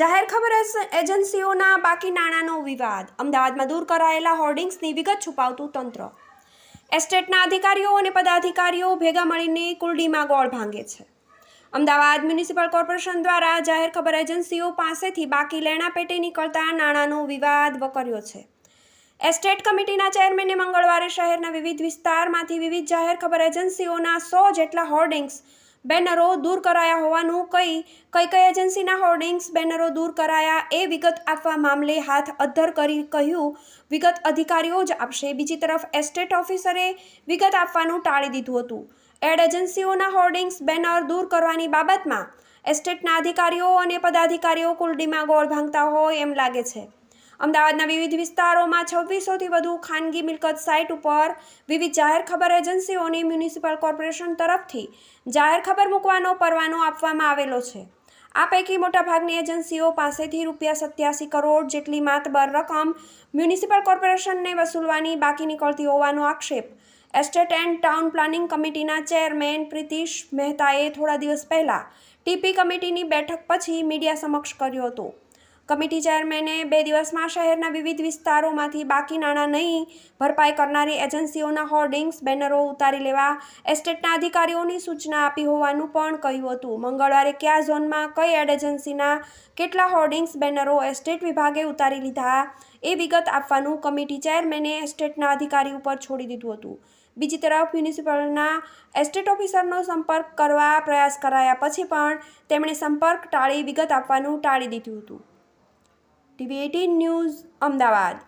જાહેર ખબર એજન્સીઓના બાકી નાણાંનો વિવાદ. અમદાવાદમાં દૂર કરાયેલા હોર્ડિંગ્સની વિગત છુપાવતું તંત્ર. એસ્ટેટના અધિકારીઓ અને પદાધિકારીઓ ભેગા મળીને કુલડીમાં ગોળ ભાંગે છે. અમદાવાદ મ્યુનિસિપલ કોર્પોરેશન દ્વારા જાહેર ખબર એજન્સીઓ પાસેથી બાકી લેણા પેટે નીકળતા નાણાંનો વિવાદ વકર્યો છે. એસ્ટેટ કમિટીના ચેરમેને મંગળવારે શહેરના વિવિધ વિસ્તારમાંથી વિવિધ જાહેર ખબર એજન્સીઓના સો જેટલા હોર્ડિંગ્સ બેનરો દૂર કરાયા હોવાનું કઈ કઈ કઈ એજન્સીના હોર્ડિંગ્સ બેનરો દૂર કરાયા એ વિગત આપવા મામલે હાથ અદ્ધર કરી કહ્યું. વિગત અધિકારીઓ જ આપશે. બીજી તરફ એસ્ટેટ ઓફિસરે વિગત આપવાનું ટાળી દીધું હતું. એડ એજન્સીઓના હોર્ડિંગ્સ બેનર દૂર કરવાની બાબતમાં એસ્ટેટના અધિકારીઓ અને પદાધિકારીઓ કુલડીમાં ગોળ ભાંગતા હોય એમ લાગે છે. અમદાવાદના વિવિધ વિસ્તારોમાં છવ્વીસોથી વધુ ખાનગી મિલકત સાઇટ ઉપર વિવિધ જાહેર ખબર એજન્સીઓને મ્યુનિસિપલ કોર્પોરેશન તરફથી જાહેર ખબર મૂકવાનો પરવાનો આપવામાં આવેલો છે. આ પૈકી મોટાભાગની એજન્સીઓ પાસેથી રૂપિયા સત્યાસી કરોડ જેટલી માતબર રકમ મ્યુનિસિપલ કોર્પોરેશનને વસૂલવાની બાકી નીકળતી હોવાનો આક્ષેપ. એસ્ટેટ એન્ડ ટાઉન પ્લાનિંગ કમિટીના ચેરમેન પ્રિતિશ મહેતાએ થોડા દિવસ પહેલાં ટીપી કમિટીની બેઠક પછી મીડિયા સમક્ષ કર્યો હતો. કમિટી ચેરમેને બે દિવસમાં શહેરના વિવિધ વિસ્તારોમાંથી બાકી નાણાં નહીં ભરપાઈ કરનારી એજન્સીઓના હોર્ડિંગ્સ, બેનરો ઉતારી લેવા એસ્ટેટના અધિકારીઓની સૂચના આપી હોવાનું પણ કહ્યું હતું. મંગળવારે કયા ઝોનમાં કઈ એડ એજન્સીના કેટલા હોર્ડિંગ્સ, બેનરો એસ્ટેટ વિભાગે ઉતારી લીધા એ વિગત આપવાનું કમિટી ચેરમેને એસ્ટેટના અધિકારી ઉપર છોડી દીધું હતું. બીજી તરફ મ્યુનિસિપલના એસ્ટેટ ઓફિસરનો સંપર્ક કરવા પ્રયાસ કરાયા પછી પણ તેમણે સંપર્ક ટાળી વિગત આપવાનું ટાળી દીધું હતું. TV eighteen news Ahmedabad